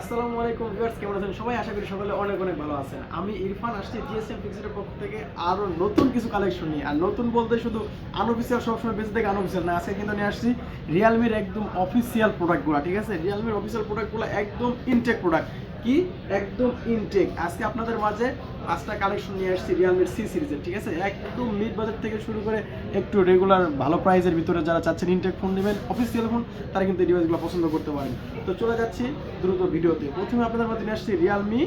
আসসালামু আলাইকুম ভিউয়ার্স, কেমন আছেন? সবাই আশা করি সকলে অনেক অনেক ভালো আছেন। আমি ইরফান আসছি জিএসএম ফিক্সের পক্ষ থেকে আরও নতুন কিছু কালেকশন নিয়ে। আর নতুন বলতে শুধু আনঅফিসিয়াল সবসময় বেঁচে থেকে আনঅফিসিয়াল না, আজকে কিন্তু নিয়ে আসছি রিয়েলমির একদম অফিসিয়াল প্রোডাক্টগুলো ঠিক আছে? রিয়ালমির অফিসিয়াল প্রোডাক্টগুলো একদম ইনটেক প্রোডাক্ট কি? একদম ইনটেক আজকে আপনাদের মাঝে পাঁচটা কালেকশন নিয়ে আসছি রিয়েলমির সি সিরিজের ঠিক আছে? একদম মিড বাজেট থেকে শুরু করে একটু রেগুলার ভালো ভিতরে যারা চাচ্ছেন ইনটেক ফোন নেবেন অফিসিয়াল ফোন তারা কিন্তু এই ডিভাইসগুলো পছন্দ করতে পারেন। তো চলে যাচ্ছি দ্রুত ভিডিওতে। প্রথমে আপনাদের মাঝে নিয়ে আসছি রিয়েলমি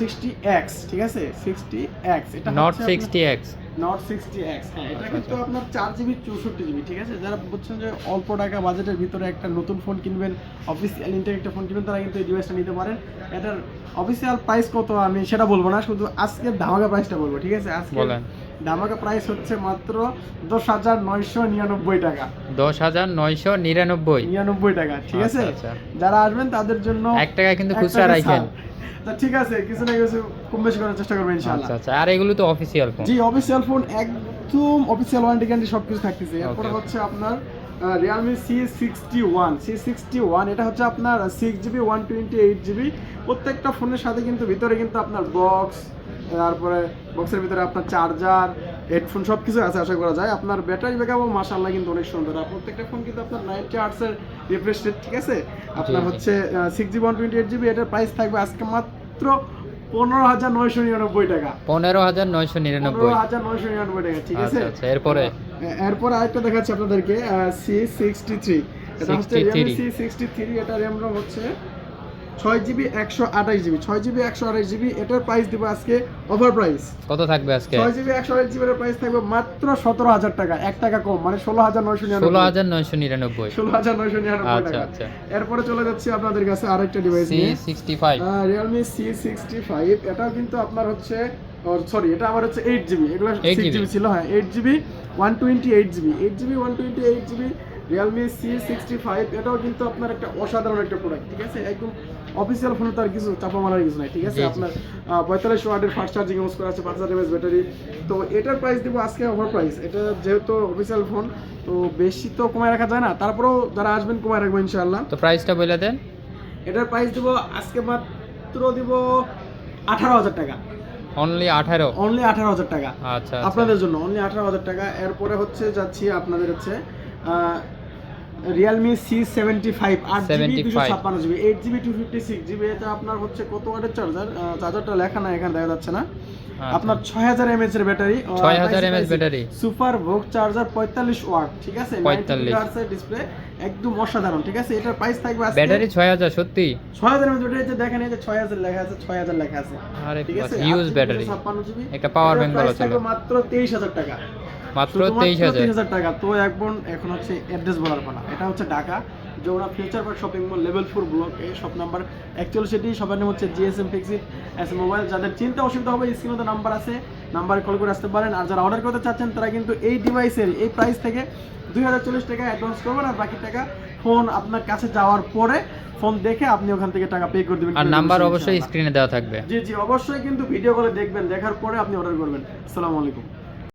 সিক্সটি এক্স ঠিক আছে? সিক্সটি এক্স এটা not sixty X not sixty X হ্যাঁ এটা আচ্ছা, কিন্তু আচ্ছা। আপনার চার জিবি চৌষট্টি জিবি ঠিক আছে? যারা বলছেন যে অল্প টাকা বাজেটের ভিতরে একটা নতুন ফোন কিনবেন অফিসিয়াল ইন্টার একটা ফোন কিনবেন তারা কিন্তু এই ডিভাইসটা নিতে পারেন। এটার অফিসিয়াল প্রাইস কত আমি সেটা বলব না শুধু আজকে ধামাকা প্রাইসটা বলব ঠিক আছে? আজকে ধামাকা প্রাইস হচ্ছে মাত্র দশ হাজার নয়শো নিরানব্বই টাকা। দশ হাজার নয়শো নিরানব্বই। নিরানব্বই টাকা ঠিক আছে? আচ্ছা, আচ্ছা। যারা আসবেন তাদের জন্য এক টাকা কিন্তু খুচরা রাখেন। তা ঠিক আছে কিছু না কিছু কম বেশি করার চেষ্টা করবেন ইনশাআল্লাহ। আচ্ছা আচ্ছা আর এগুলো তো অফিসিয়াল ফোন জি অফিসিয়াল ফোন একদম অফিসিয়াল ওয়ারেন্টি গ্যারান্টি সব কিছু থাকতেছে এরপরে হচ্ছে আপনার Realme C sixty one C sixty one এটা হচ্ছে আপনার six GB one twenty eight GB প্রত্যেকটা ফোনের সাথে কিন্তু ভিতরে কিন্তু আপনার বক্স তারপরে বক্সের ভিতরে আপনার চার্জার হেডফোন সব কিছু আছে আশা করা যায়। আপনার ব্যাটারি ব্যাকআপও মাসাল্লাহ কিন্তু অনেক সুন্দর। আর প্রত্যেকটা ফোন কিন্তু আপনার নাইনটি আর্টসের রিফ্রেশ রেট ঠিক আছে? আপনার হচ্ছে six GB one twenty eight GB এটার প্রাইস থাকবে আজকে মাত্র পনেরো হাজার নয়শো নিরানব্বই টাকা। পনেরো হাজার নয়শো নিরানব্বই। হাজার নয়শো নিরানব্বই টাকা ঠিক আছে? আচ্ছা আচ্ছা এরপরে? এরপর আরেকটা দেখাচ্ছি আপনাদেরকে সি সিক্সটি থ্রি এটা হচ্ছে সি সিক্সটি থ্রি এটা র্যাম হচ্ছে ছয় জিবি একশো আঠাশ জিবি। ছয় জিবি একশো আঠাশ জিবি এটার প্রাইস দিব আজকে ওভার প্রাইস কত থাকবে আজকে? ছয় জিবি একশো আঠাশ জিবির প্রাইস থাকবে মাত্র সতেরো হাজার টাকা এক টাকা কম মানে ষোলো হাজার নয়শো ষোলো হাজার নয়শো নিরানব্বই। ষোলো হাজার নয়শো নিরানব্বই আচ্ছা টাকা। আচ্ছা। এরপরে চলে যাচ্ছি আপনাদের কাছে আরেকটা device C sixty five. Realme C sixty five এটাও কিন্তু আপনার হচ্ছে সরি এটা আমার হচ্ছে এইট জিবি। এগুলো 8 সিক্স জিবি ছিল হ্যাঁ eight GB one twenty eight GB. Eight GB one twenty eight GB Realme C sixty five এটাও কিন্তু আপনার একটা অসাধারণ একটা প্রোডাক্ট ঠিক আছে? একদম অফিসিয়াল ফোনে তার কিছু চাপা মারার কিছু নাই ঠিক আছে। আপনার পঁয়তাল্লিশ ওয়াটের ফাস্ট চার্জিং ইউজ করা আছে পাঁচ হাজার এমএস ব্যাটারি তো এটার প্রাইস দিব আজকে ওভার প্রাইস এটা যেহেতু অফিসিয়াল ফোন তো বেশি তো কমায় রাখা যায় না। তারপরেও যারা আসবেন কমায় রাখব ইনশাআল্লাহ। তো প্রাইসটা বলে দেন। এটার প্রাইস দিব আজকে মাত্র দিব আঠারো হাজার টাকা। অনলি আঠারো? অনলি আঠারো হাজার টাকা। আচ্ছা আপনাদের জন্য অনলি আঠারো হাজার টাকা। এরপরে হচ্ছে যাচ্ছি আপনাদের হচ্ছে রিয়েলমি সি সেভেন্টি ফাইভ আট জিবি 75 দুশো ছাপ্পান্ন GB eight GB two fifty six GB এটা আপনার হচ্ছে কত ওয়াটের চার্জার চার্জারটা লেখা না এখানে দেখা যাচ্ছে না। আচ্ছা। আপনার ছয় হাজার এমএচ এর battery 6000 mAh battery. Super VOOC charger পঁয়তাল্লিশ ওয়াট ঠিক আছে? 45 ডিসপ্লে একদম অসাধারণ ঠিক আছে? এটার প্রাইস থাকবে ব্যাটারি ছয় হাজার সত্যি? ছয় হাজার এমএচ ব্যাটারি দেখেন এই যে ছয় হাজার লেখা আছে ছয় হাজার লেখা আছে। আরে ঠিক আছে? ইউজ ব্যাটারি একটা power bank বলা চলে। মাত্র তেইশ হাজার টাকা। মাত্র শুধুমাত্র তেইশ হাজার। টাকা। তো এখন এখন হচ্ছে অ্যাড্রেস বলার পালা। এটা হচ্ছে Dhaka Jamuna future park shopping mall level four block A shop number actually সেটি সবার নাম হচ্ছে জিএসএম ফিক্সিট এস মোবাইল। যাদের চিন্তা অসুবিধা হবে স্ক্রিনে তো নাম্বার আছে নাম্বারে কল করে আসতে পারেন। আর যারা অর্ডার করতে চাচ্ছেন তারা কিন্তু এই ডিভাইসের এই প্রাইস থেকে দুই হাজার চল্লিশ টাকা অ্যাডভান্স করবেন। আর বাকি টাকা ফোন আপনার কাছে যাওয়ার পরে ফোন দেখে আপনি ওখান থেকে টাকা পে করে দিবেন। আর নাম্বার অবশ্যই স্ক্রিনে দেওয়া থাকবে। জি জি অবশ্যই কিন্তু ভিডিও কলে দেখবেন দেখার পরে আপনি অর্ডার করবেন। আসসালামু আলাইকুম।